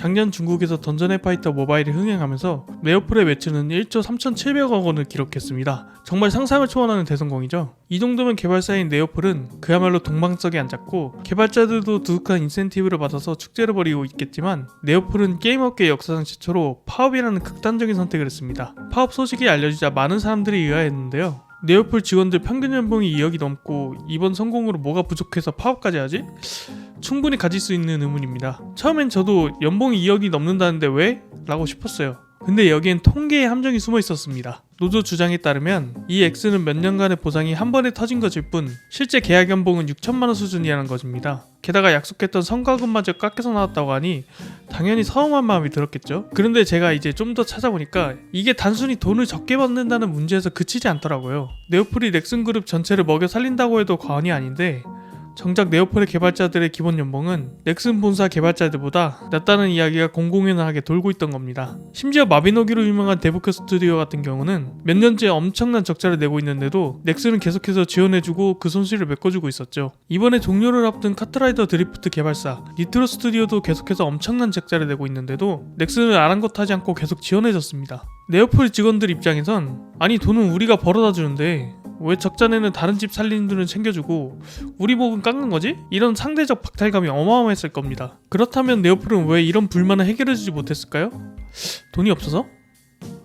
작년 중국에서 던전 앤 파이터 모바일이 흥행하면서 네오플의 매출은 1조 3,700억 원을 기록했습니다. 정말 상상을 초월하는 대성공이죠. 이 정도면 개발사인 네오플은 그야말로 동방석에 앉았고 개발자들도 두둑한 인센티브를 받아서 축제를 벌이고 있겠지만 네오플은 게임업계 역사상 최초로 파업이라는 극단적인 선택을 했습니다. 파업 소식이 알려지자 많은 사람들이 의아했는데요. 네오플 직원들 평균 연봉이 2억이 넘고 이번 성공으로 뭐가 부족해서 파업까지 하지? 충분히 가질 수 있는 의문입니다. 처음엔 저도 연봉이 2억이 넘는다는데 왜? 라고 싶었어요. 근데 여기엔 통계의 함정이 숨어 있었습니다. 노조 주장에 따르면 이 X는 몇 년간의 보상이 한 번에 터진 것일 뿐 실제 계약 연봉은 6천만 원 수준이라는 것입니다. 게다가 약속했던 성과금마저 깎여서 나왔다고 하니 당연히 서운한 마음이 들었겠죠. 그런데 제가 이제 좀 더 찾아보니까 이게 단순히 돈을 적게 받는다는 문제에서 그치지 않더라고요. 네오플이 넥슨 그룹 전체를 먹여 살린다고 해도 과언이 아닌데 정작 네오플의 개발자들의 기본 연봉은 넥슨 본사 개발자들보다 낮다는 이야기가 공공연하게 돌고 있던 겁니다. 심지어 마비노기로 유명한 데브크 스튜디오 같은 경우는 몇 년째 엄청난 적자를 내고 있는데도 넥슨은 계속해서 지원해주고 그 손실을 메꿔주고 있었죠. 이번에 종료를 앞둔 카트라이더 드리프트 개발사 니트로 스튜디오도 계속해서 엄청난 적자를 내고 있는데도 넥슨은 아랑곳하지 않고 계속 지원해줬습니다. 네오플 직원들 입장에선 아니 돈은 우리가 벌어다 주는데 왜 적자내는 다른 집 살림들은 챙겨주고 우리 목은 깎는 거지? 이런 상대적 박탈감이 어마어마했을 겁니다. 그렇다면 네오플은 왜 이런 불만을 해결해주지 못했을까요? 돈이 없어서?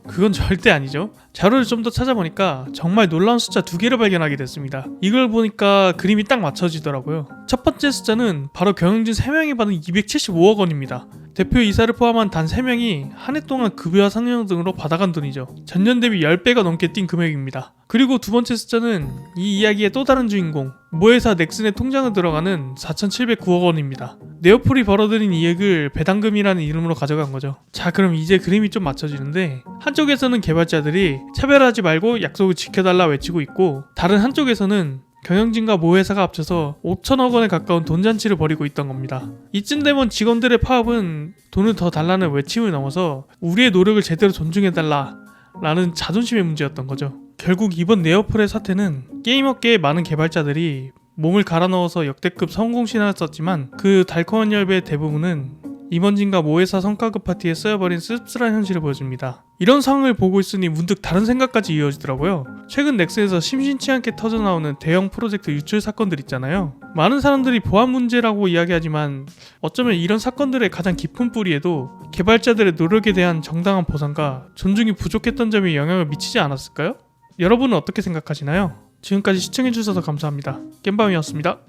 그건 절대 아니죠. 자료를 좀 더 찾아보니까 정말 놀라운 숫자 두 개를 발견하게 됐습니다. 이걸 보니까 그림이 딱 맞춰지더라고요. 첫 번째 숫자는 바로 경영진 3명이 받은 275억 원입니다. 대표 이사를 포함한 단 3명이 한 해 동안 급여와 상여 등으로 받아간 돈이죠. 전년 대비 10배가 넘게 뛴 금액입니다. 그리고 두 번째 숫자는 이 이야기의 또 다른 주인공 모회사 넥슨의 통장에 들어가는 4,709억 원입니다. 네오플이 벌어들인 이익을 배당금이라는 이름으로 가져간 거죠. 자 그럼 이제 그림이 좀 맞춰지는데 한쪽에서는 개발자들이 차별하지 말고 약속을 지켜달라 외치고 있고 다른 한쪽에서는 경영진과 모 회사가 합쳐서 5천억 원에 가까운 돈잔치를 벌이고 있던 겁니다. 이쯤 되면 직원들의 파업은 돈을 더 달라는 외침을 넘어서 우리의 노력을 제대로 존중해달라 라는 자존심의 문제였던 거죠. 결국 이번 네오플의 사태는 게임업계의 많은 개발자들이 몸을 갈아 넣어서 역대급 성공 신화를 썼지만 그 달콤한 열배의 대부분은 임원진과 모회사 성과급 파티에 쓰여버린 씁쓸한 현실을 보여줍니다. 이런 상황을 보고 있으니 문득 다른 생각까지 이어지더라고요. 최근 넥슨에서 심심치 않게 터져나오는 대형 프로젝트 유출 사건들 있잖아요. 많은 사람들이 보안 문제라고 이야기하지만 어쩌면 이런 사건들의 가장 깊은 뿌리에도 개발자들의 노력에 대한 정당한 보상과 존중이 부족했던 점이 영향을 미치지 않았을까요? 여러분은 어떻게 생각하시나요? 지금까지 시청해주셔서 감사합니다. 겜밤이었습니다.